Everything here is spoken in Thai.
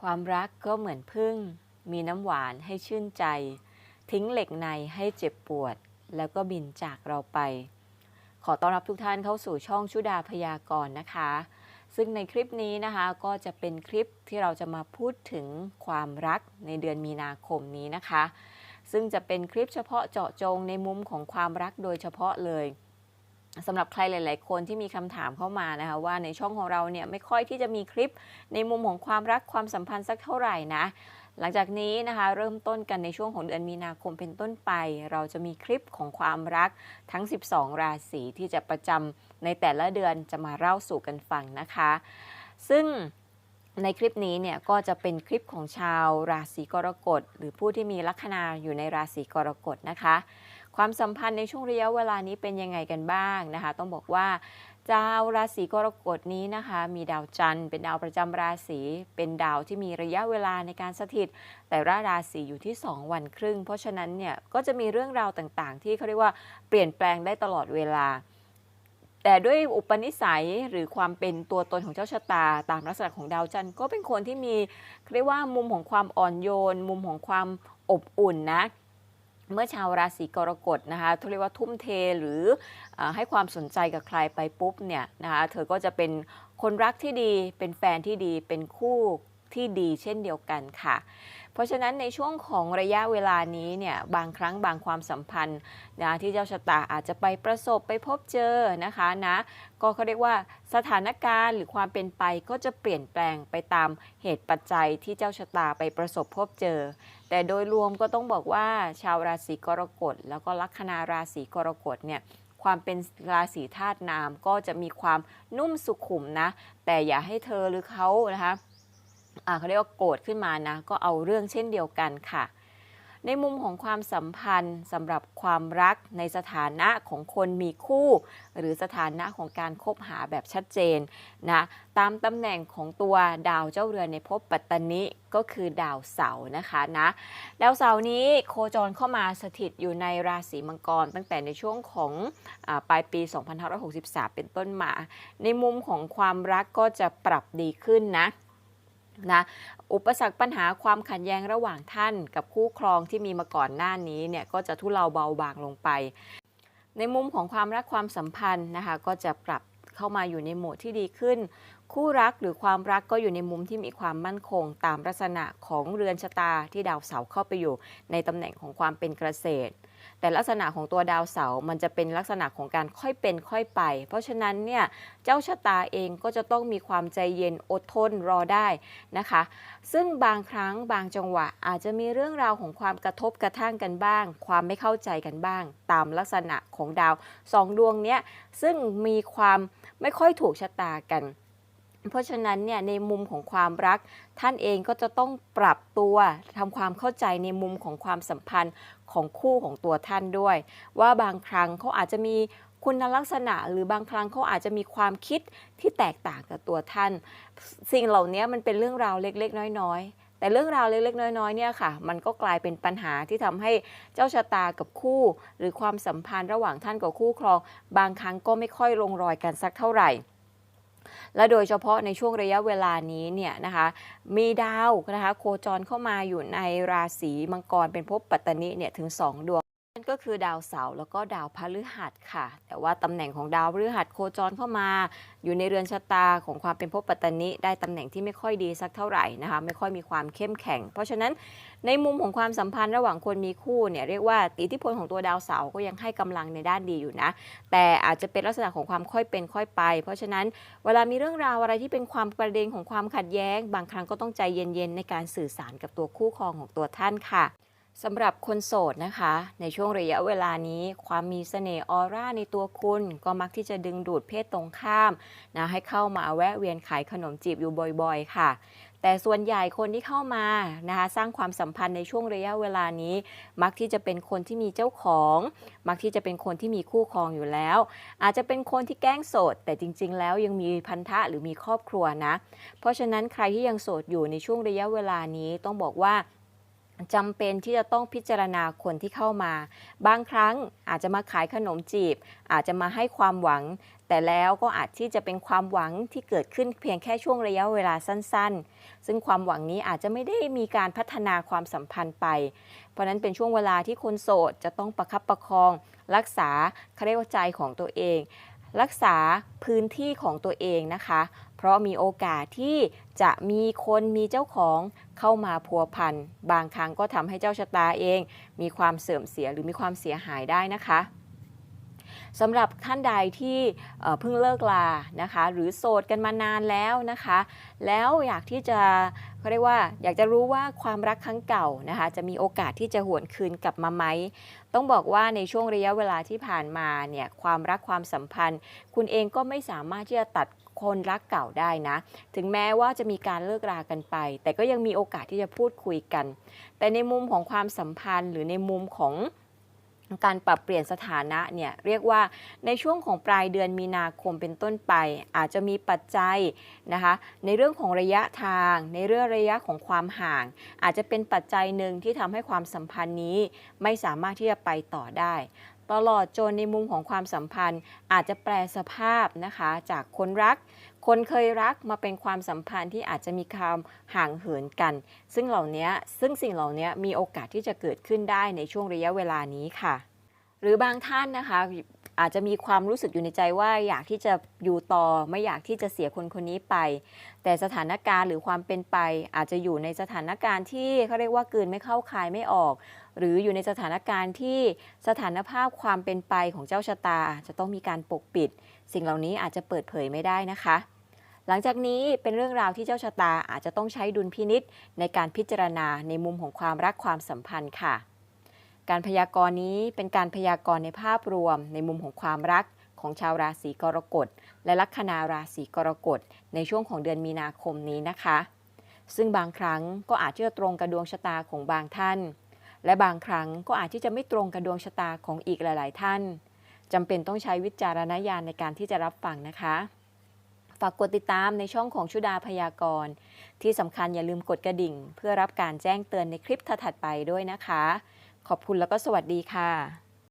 ความรักก็เหมือนพึ่ง มีน้ำหวานให้ชื่นใจ ทิ้งเหล็กในให้เจ็บปวด แล้วก็บินจากเราไป ขอต้อนรับทุกท่านเข้าสู่ช่องชุดาพยากรณ์นะคะ ซึ่งในคลิปนี้นะคะก็จะเป็นคลิปที่เราจะมาพูดถึงความรักในเดือนมีนาคมนี้นะคะ ซึ่งจะเป็นคลิปเฉพาะเจาะจงในมุมของความรักโดยเฉพาะเลย สำหรับใครหลาย ๆ คนที่มีคำถามเข้ามานะคะว่าในช่องของเราเนี่ยไม่ค่อยที่จะมีคลิปในมุมของความรักความสัมพันธ์สักเท่าไหร่นะ หลังจากนี้นะคะเริ่มต้นกันในช่วงของเดือนมีนาคมเป็นต้นไป เราจะมีคลิปของความรักทั้ง 12 ราศีที่จะประจำในแต่ละเดือนจะมาเล่าสู่กันฟังนะคะ ซึ่งในคลิปนี้เนี่ยก็จะเป็นคลิปของชาวราศีกรกฎ หรือผู้ที่มีลัคนาอยู่ในราศีกรกฎนะคะ ความสัมพันธ์ในช่วงระยะเวลานี้เป็นยังไงกันบ้างนะคะ ต้องบอกว่าดาวราศีกรกฎนี้นะคะ มีดาวจันทร์เป็นดาวประจำราศีเป็นดาวที่มีระยะเวลาในการสถิต แต่ละราศีอยู่ที่ 2 วันครึ่ง เพราะฉะนั้นเนี่ยก็จะมีเรื่องราวต่างๆ ที่เขาเรียกว่าเปลี่ยนแปลงได้ตลอดเวลา แต่ด้วยอุปนิสัยหรือความเป็นตัวตนของเจ้าชะตา ตามลักษณะของดาวจันทร์ก็เป็นคนที่มีเรียกว่ามุมของความอ่อนโยน มุมของความอบอุ่นนะ เมื่อชาวราศีกรกฎนะคะเขาเรียกว่าทุ่มเทหรืออให้ความสนใจกับใครไปปุ๊บเนี่ยนะคะเธอก็จะเป็นคนรักที่ดี เป็นแฟนที่ดี เป็นคู่ที่ดีเช่นเดียวกันค่ะ เพราะฉะนั้นในช่วงของระยะเวลานี้เนี่ยบางครั้งบางความสัมพันธ์นะที่เจ้าชะตาอาจจะไปประสบไปพบเจอนะคะนะก็เขาเรียกว่าสถานการณ์หรือความเป็นไปก็จะเปลี่ยนแปลงไปตามเหตุปัจจัยที่เจ้าชะตาไปประสบพบเจอ แต่โดยรวมก็ต้องบอกว่าชาวราศีกรกฎ แล้วก็ลัคนาราศีกรกฎเนี่ยความเป็นราศีธาตุน้ำก็จะมีความนุ่มสุขุมนะ แต่อย่าให้เธอหรือเขานะคะเขาเรียกว่าโกรธขึ้นมานะ ก็เอาเรื่องเช่นเดียวกันค่ะ ในมุมของความสัมพันธ์สำหรับความรักในสถานะของคนมีคู่ หรือสถานะของการคบหาแบบชัดเจนนะตามตำแหน่งของตัวดาวเจ้าเรือนในภพปัตตนิก็คือดาวเสาร์นะคะนะดาวเสาร์นี้โคจรเข้ามาสถิตอยู่ในราศีมังกร ตั้งแต่ในช่วงของอปลายปี 2563 เป็นต้นมา ในมุมของความรักก็จะปรับดีขึ้นนะนะ อุปสรรคปัญหาความขัดแย้งระหว่างท่านกับคู่ครองที่มีมาก่อนหน้านี้เนี่ยก็จะทุเลาเบาบางลงไป ในมุมของความรักความสัมพันธ์นะคะก็จะปรับเข้ามาอยู่ในโหมดที่ดีขึ้น คู่รักหรือความรักก็อยู่ในมุมที่มีความมั่นคง ตามลักษณะของเรือนชะตาที่ดาวเสาร์เข้าไปอยู่ในตำแหน่งของความเป็นเกษตร แต่ลักษณะของตัวดาวเสาร์มันจะเป็นลักษณะของการค่อยเป็นค่อยไป เพราะฉะนั้นเนี่ยเจ้าชะตาเองก็จะต้องมีความใจเย็นอดทนรอได้นะคะ ซึ่งบางครั้งบางจังหวะอาจจะมีเรื่องราวของความกระทบกระทั่งกันบ้าง ความไม่เข้าใจกันบ้าง ตามลักษณะของดาวสองดวงเนี้ยซึ่งมีความไม่ค่อยถูกชะตากัน เพราะฉะนั้นเนี่ยในมุมของความรัก ท่านเองก็จะต้องปรับตัวทำความเข้าใจในมุมของความสัมพันธ์ของคู่ของตัวท่านด้วย ว่าบางครั้งเขาอาจจะมีคุณลักษณะหรือบางครั้งเขาอาจจะมีความคิดที่แตกต่างกับตัวท่าน สิ่งเหล่านี้มันเป็นเรื่องราวเล็กๆ น้อยๆ แต่เรื่องราวเล็กๆ น้อยๆเนี่ยค่ะ มันก็กลายเป็นปัญหาที่ทำให้เจ้าชะตากับคู่ หรือความสัมพันธ์ระหว่างท่านกับคู่ครอง บางครั้งก็ไม่ค่อยลงรอยกันสักเท่าไหร่ และโดยเฉพาะในช่วงระยะเวลานี้เนี่ยนะคะมีดาวนะคะโคจรเข้ามาอยู่ในราศีมังกรเป็นภพปัตตนิเนี่ยถึง 2 ดวง ก็คือดาวเสาร์แล้วก็ดาวพฤหัสค่ะ แต่ว่าตำแหน่งของดาวพฤหัสโคจรเข้ามา อยู่ในเรือนชะตาของความเป็นภพปัตตนิได้ตำแหน่งที่ไม่ค่อยดีสักเท่าไหร่นะคะไม่ค่อยมีความเข้มแข็ง เพราะฉะนั้นในมุมของความสัมพันธ์ระหว่างคนมีคู่เนี่ยเรียกว่าอิทธิพลของตัวดาวเสาร์ก็ยังให้กำลังในด้านดีอยู่นะ แต่อาจจะเป็นลักษณะของความค่อยเป็นค่อยไป เพราะฉะนั้นเวลามีเรื่องราวอะไรที่เป็นความประเด็นของความขัดแย้ง บางครั้งก็ต้องใจเย็นๆในการสื่อสารกับตัวคู่ครองของตัวท่านค่ะ สำหรับคนโสดนะคะ ในช่วงระยะเวลานี้ ความมีเสน่ห์ออร่าในตัวคุณ ก็มักที่จะดึงดูดเพศตรงข้ามนะให้เข้ามาแวะเวียนขายขนมจีบอยู่บ่อยๆ ค่ะ แต่ส่วนใหญ่คนที่เข้ามานะคะสร้างความสัมพันธ์ในช่วงระยะเวลานี้ มักที่จะเป็นคนที่มีเจ้าของ มักที่จะเป็นคนที่มีคู่ครองอยู่แล้ว อาจจะเป็นคนที่แกล้งโสด แต่จริง ๆ แล้วยังมีพันธะหรือมีครอบครัวนะ เพราะฉะนั้นใครที่ยังโสดอยู่ในช่วงระยะเวลานี้ต้องบอกว่า จำเป็นที่จะต้องพิจารณาคนที่เข้ามา บางครั้งอาจจะมาขายขนมจีบ อาจจะมาให้ความหวัง แต่แล้วก็อาจที่จะเป็นความหวังที่เกิดขึ้นเพียงแค่ช่วงระยะเวลาสั้น ๆ ซึ่งความหวังนี้อาจจะไม่ได้มีการพัฒนาความสัมพันธ์ไป เพราะนั้นเป็นช่วงเวลาที่คนโสดจะต้องประคับประคอง รักษาเขาเรียกว่าใจของตัวเอง รักษาพื้นที่ของตัวเองนะคะ เพราะมีโอกาสที่จะมีคนมีเจ้าของเข้ามาพัวพันบางครั้งก็ทำให้เจ้าชะตาเอง มีความเสื่อมเสียหรือมีความเสียหายได้นะคะสำหรับท่านใดที่เอ่อเพิ่งเลิกลานะคะ หรือโสดกันมานานแล้วนะคะ แล้วอยากที่จะเขาเรียกว่า อยากจะรู้ว่าความรักครั้งเก่านะคะ จะมีโอกาสที่จะหวนคืนกลับมาไหมต้องบอกว่าในช่วงระยะเวลาที่ผ่านมาเนี่ยความรักความสัมพันธ์ คุณเองก็ไม่สามารถที่จะตัด คนรักเก่าได้นะ ถึงแม้ว่าจะมีการเลิกรากันไป แต่ก็ยังมีโอกาสที่จะพูดคุยกัน แต่ในมุมของความสัมพันธ์หรือในมุมของการปรับเปลี่ยนสถานะเนี่ยเรียกว่าในช่วงของปลายเดือนมีนาคมเป็นต้นไป อาจจะมีปัจจัยนะคะในเรื่องของระยะทาง ในเรื่องระยะของความห่าง อาจจะเป็นปัจจัยหนึ่งที่ทำให้ความสัมพันธ์นี้ไม่สามารถที่จะไปต่อได้ ตลอดจนในมุมของความสัมพันธ์ อาจจะแปลสภาพนะคะ จากคนรัก คนเคยรักมาเป็นความสัมพันธ์ที่อาจจะมีความห่างเหินกัน ซึ่งเหล่านี้ซึ่งสิ่งเหล่านี้มีโอกาสที่จะเกิดขึ้นได้ในช่วงระยะเวลานี้ค่ะ หรือบางท่านนะคะ อาจจะมีความรู้สึกอยู่ในใจว่าอยากที่จะอยู่ต่อไม่อยากที่จะเสียคนคนนี้ไป แต่สถานการณ์หรือความเป็นไป อาจจะอยู่ในสถานการณ์ที่เขาเรียกว่ากืนไม่เข้าคายไม่ออก หรืออยู่ในสถานการณ์ที่สถานภาพความเป็นไปของเจ้าชะตา จะต้องมีการปกปิด สิ่งเหล่านี้อาจจะเปิดเผยไม่ได้นะคะ หลังจากนี้เป็นเรื่องราวที่เจ้าชะตาอาจจะต้องใช้ดุลพินิษในการพิจารณาในมุมของความรักความสัมพันธ์ค่ะ การพยากรณ์นี้เป็นการพยากรณ์ในภาพรวม ในมุมของความรักของชาวราศีกรกฎ และลัคนาราศีกรกฎ ในช่วงของเดือนมีนาคมนี้นะคะ ซึ่งบางครั้งก็อาจจะตรงกับดวงชะตาของบางท่าน และบางครั้งก็อาจที่จะไม่ตรงกับดวงชะตาของอีกหลาย ๆ ท่านจำเป็นต้องใช้วิจารณญาณในการที่จะรับฟังนะคะ ฝากกดติดตามในช่องของชุดาพยากรณ์ ที่สำคัญอย่าลืมกดกระดิ่ง เพื่อรับการแจ้งเตือนในคลิปถัดไปด้วยนะคะ ขอบคุณแล้วก็สวัสดีค่ะ